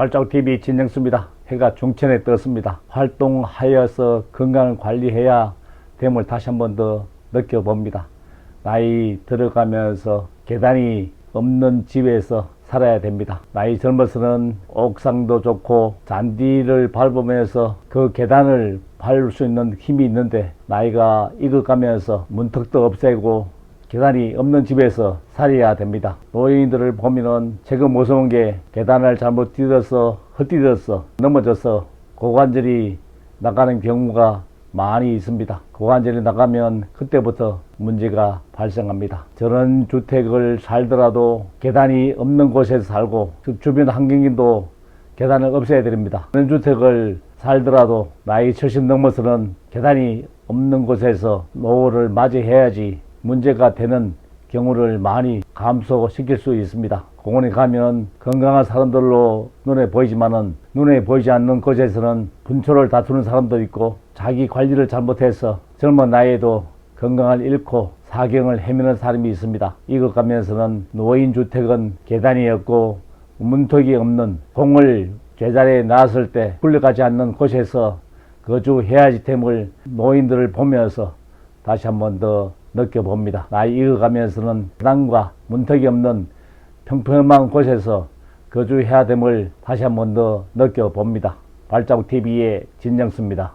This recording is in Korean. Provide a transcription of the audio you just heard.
발자국TV 진정수입니다. 해가 중천에 떴습니다. 활동하여서 건강을 관리해야 됨을 다시 한 번 더 느껴봅니다. 나이 들어가면서 계단이 없는 집에서 살아야 됩니다. 나이 젊어서는 옥상도 좋고 잔디를 밟으면서 그 계단을 밟을 수 있는 힘이 있는데 나이가 익어가면서 문턱도 없애고 계단이 없는 집에서 살아야 됩니다. 노인들을 보면은 최근 무서운 게 계단을 잘못 뛰어서 헛디뎌서 넘어져서 고관절이 나가는 경우가 많이 있습니다. 고관절이 나가면 그때부터 문제가 발생합니다. 저런 주택을 살더라도 계단이 없는 곳에서 살고 그 주변 환경도 계단을 없애야 됩니다. 그런 주택을 살더라도 나이 70 넘어서는 계단이 없는 곳에서 노후를 맞이해야지 문제가 되는 경우를 많이 감소시킬 수 있습니다. 공원에 가면 건강한 사람들로 눈에 보이지만은 눈에 보이지 않는 곳에서는 분초를 다투는 사람도 있고 자기 관리를 잘못해서 젊은 나이에도 건강을 잃고 사경을 헤매는 사람이 있습니다. 이것 가면서는 노인 주택은 계단이 없고 문턱이 없는 공을 제자리에 놨을 때 굴러가지 않는 곳에서 거주해야지 됨을 노인들을 보면서 다시 한번 더 느껴봅니다. 나이 익어가면서는 계단과 문턱이 없는 평평한 곳에서 거주해야 됨을 다시 한 번 더 느껴봅니다. 발자국 TV의 진정수입니다.